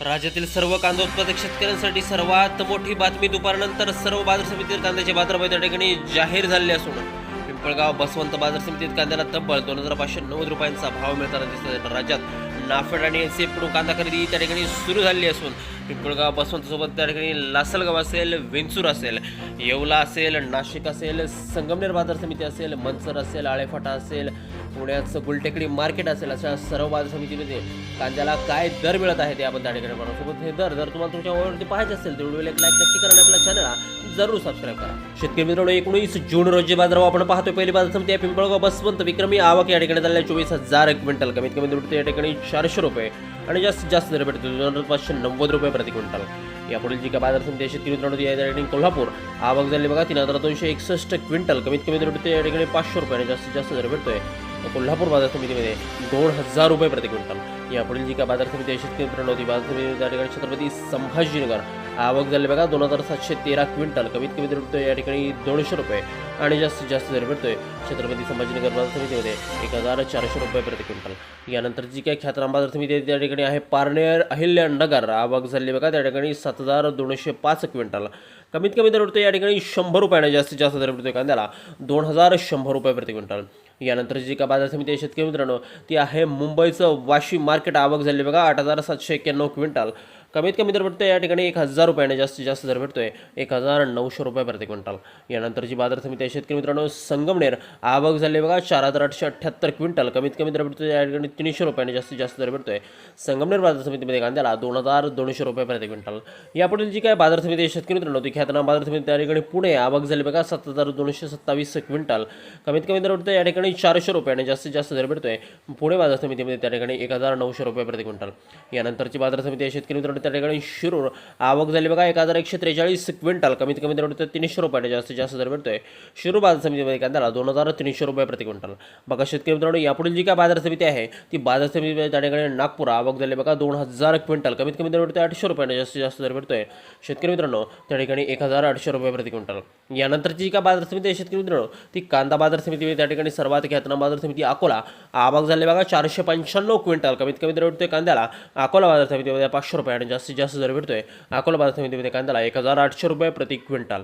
राज्यातील सर्व कांदा उत्पादक शेतकऱ्यांसाठी सर्वात मोठी बातमी दुपारनंतर सर्व बाजार समितीत कांद्याचे बाजारभाव त्या ठिकाणी जाहीर झाले असून पिंपळगाव बसवंत बाजार समितीत कांद्याला तब्बल दोन हजार पाचशे नव्वद रुपयांचा भाव मिळताना दिसत आहे. राज्यात नाफेड आणि एन सी कडून कांदा खरेदी त्या ठिकाणी सुरू झाली असून पिंपळगाव बसवंतसोबत त्या ठिकाणी लासलगाव असेल विंचूर असेल येवला असेल नाशिक असेल संगमनेर बाजार समिती असेल मनसर असेल आळेफाटा असेल पुण्याचं गुलटेकडी मार्केट असेल अशा सर्व बाजार समितीमध्ये कांद्याला काय दर मिळत आहे ते आपण त्या ठिकाणी बनवू सोबत हे दर जर तुम्हाला तुमच्या ओळखी पाहायचे असेल तर व्हिडिओला एक लाईक नक्की करा आपल्या चॅनलला जरूर सबस्क्राईब करा. शेतकरी मित्रांनो एकोणीस जून रोजी बाजारभाव आपण पाहतोय. पहिली बाजार समिती या पिंपळगाव बसवंत विक्रमी आवक या ठिकाणी झालेल्या चोवीस हजार क्विंटल. कमीत कमी दर या ठिकाणी चारशे रुपये आणि जास्तीत जास्त दर भेटतो. दोन हजार पाचशे नव्वद रुपये प्रति क्विंटल. यापुढील जी काय बाजार समिती शेतकरी मित्रांनो या आहे त्या ठिकाणी कोल्हापूर. आवक झाली बघा तीन हजार दोनशे एकसष्ट क्विंटल. कमीत कमी दर भेटतो या ठिकाणी पाचशे रुपये आणि जास्तीत जास्त दर भेटतोय. कोल्हापूर बाजार समितीमध्ये दोन हजार रुपये प्रति क्विंटल। यापुढील जी काय बाजार समिती आहे शेतकरी मित्रांनो बाजार समिती त्या ठिकाणी छत्रपती संभाजीनगर आवक झाली बघा दोन हजार सातशे तेरा क्विंटल। कमीत कमी दर भेटतोय या ठिकाणी दोनशे रुपये आणि जास्तीत जास्त दर भेटतोय छत्रपती संभाजीनगर बाजार समितीमध्ये एक हजार चारशे रुपये प्रति क्विंटल। यानंतर जी काही ख्यातराम बाजार समिती आहे त्या ठिकाणी आहे पारनेर अहिल्यानगर आवक झाली बघा त्या ठिकाणी सात हजार दोनशे पाच क्विंटल। कमीत कमी दर भेटतो या ठिकाणी शंभर रुपयाने जास्तीत जास्त दर भेटतोय कांद्याला दोन हजार शंभर रुपये प्रति क्विंटल। यानंतर जी का बाजार समिती आहे शेतकरी मित्रांनो ती आहे मुंबईचं वाशी मार्केट. आवक झाली बघा आठ हजार सातशे एक्क्याण्णव क्विंटल. कमीत कमी दर भेटतो या ठिकाणी एक हजार रुपयाने जास्तीत जास्त दर भेटतोय. एक हजार नऊशे रुपये प्रति क्विंटल. यानंतरची बाजार समिती आहे. शेतकरी मित्रांनो संगमनेर. आवक झाली बघा चार हजार आठशे अठ्ठ्याहत्तर क्विंटल. कमीत कमी दर भेटतोय या ठिकाणी तीनशे रुपयाने जास्तीत जास्त दर भेटतोय. संगमनेर बाजार समितीमध्ये कांद्याला दोन हजार दोनशे रुपये प्रति क्विंटल. यापुढील जी काय बाजार समिती शेतकरी मित्रांनो ती ख्यातनाम बाजार समिती त्या ठिकाणी पुणे आवक झाली बघा सात हजार दोनशे सत्तावीस क्विंटल. कमीत कमी दर भेटतोय या ठिकाणी चारशे रुपयाने जास्तीत जास्त दर भेटतोय. पुणे बाजार समितीमध्ये त्या ठिकाणी एक हजार नऊशे रुपये प्रति क्विंटल. यानंतरची बाजार समिती आहे शेतकरी मित्रांनो त्या ठिकाणी शिरूर. आवक झाली बघा एक हजार एकशे त्रेचाळीस क्विंटल. कमीत कमी दर भेटतोय तीनशे रुपयाने जास्तीत जास्त दर मिळतोय. शिरूर बाजार समितीमध्ये कांद्याला दोन हजार तीनशे रुपये प्रति क्विंटल. बघा शेतकरी मित्रांनो यापुढील जी काय बाजार समिती आहे ती बाजार समिती त्या ठिकाणी नागपूर आवक झाली बघा दोन हजार क्विंटल. कमीत कमी दर मिळतोय आठशे रुपयाने जास्तीत जास्त दर मिळतोय. शेतकरी मित्रांनो त्या ठिकाणी एक हजार आठशे रुपये प्रति क्विंटल. यानंतरची जी काय बाजार समिती आहे शेतकरी मित्रांनो ती कांदा बाजार समिती त्या ठिकाणी सर्वात ख्यातनाम बाजार समिती अकोला. आवक झाली बघा चारशे पंच्याण्णव क्विंटल. कमीत कमी दर मिळतोय कांद्याला अकोला बाजार समितीमध्ये पाचशे रुपयाने जास्तीत जास्त दर भेटतोय. अकोला बाजार समितीमध्ये कांद्याला एक हजार आठशे रुपये प्रति क्विंटल.